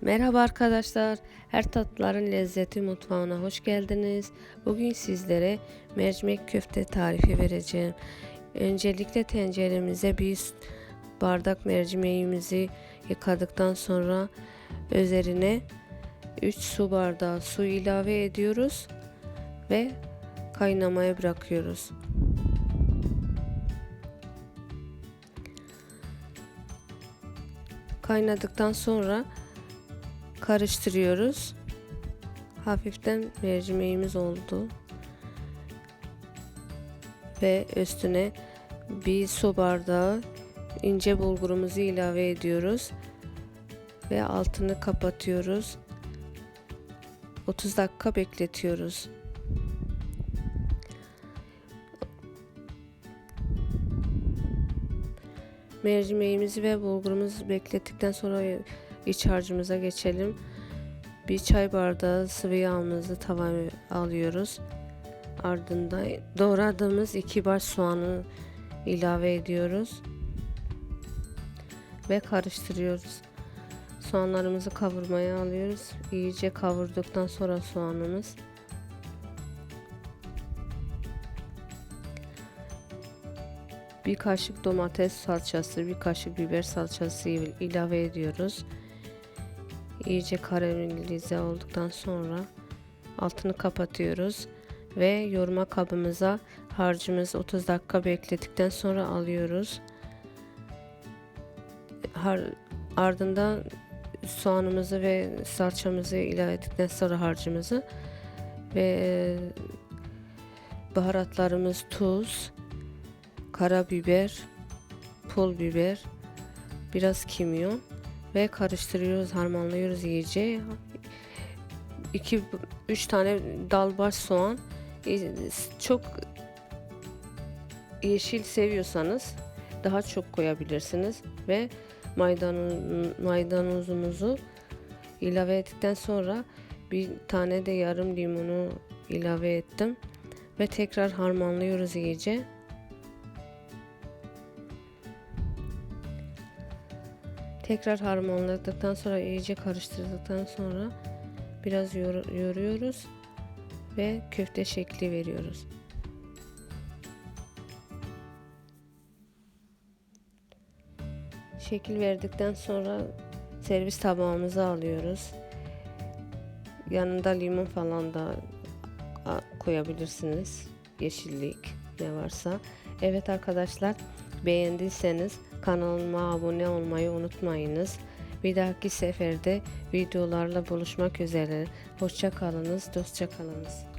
Merhaba arkadaşlar. Her tatlıların lezzeti mutfağına hoş geldiniz. Bugün sizlere mercimek köfte tarifi vereceğim. Öncelikle tenceremize bir bardak mercimeğimizi yıkadıktan sonra üzerine 3 su bardağı su ilave ediyoruz ve kaynamaya bırakıyoruz. Kaynadıktan sonra karıştırıyoruz. Hafiften mercimeğimiz oldu. Ve üstüne bir su bardağı ince bulgurumuzu ilave ediyoruz. Ve altını kapatıyoruz. 30 dakika bekletiyoruz. Mercimeğimizi ve bulgurumuzu beklettikten sonra iç harcımıza geçelim. Bir çay bardağı sıvı yağımızı tavaya alıyoruz. Ardından doğradığımız iki baş soğanı ilave ediyoruz. Ve karıştırıyoruz. Soğanlarımızı kavurmaya alıyoruz. İyice kavurduktan sonra soğanımız bir kaşık domates salçası, bir kaşık biber salçası ilave ediyoruz. İyice karamelize olduktan sonra altını kapatıyoruz ve yoğurma kabımıza harcımız 30 dakika bekledikten sonra alıyoruz. Har ardından soğanımızı ve salçamızı ilave ettikten sonra harcımızı ve baharatlarımız tuz, karabiber, pul biber, biraz kimyon ve karıştırıyoruz, harmanlıyoruz iyice. 2 3 tane dalbaş soğan çok yeşil seviyorsanız daha çok koyabilirsiniz ve maydanoz, maydanozumuzu ilave ettikten sonra bir tane de yarım limonu ilave ettim ve tekrar harmanlıyoruz iyice. Tekrar harmanladıktan sonra iyice karıştırdıktan sonra biraz yoruyoruz ve köfte şekli veriyoruz. Şekil verdikten sonra servis tabağımıza alıyoruz. Yanında limon falan da koyabilirsiniz. Yeşillik ne varsa. Evet arkadaşlar beğendiyseniz kanalıma abone olmayı unutmayınız. Bir dahaki seferde videolarla buluşmak üzere. Hoşça kalınız, dostça kalınız.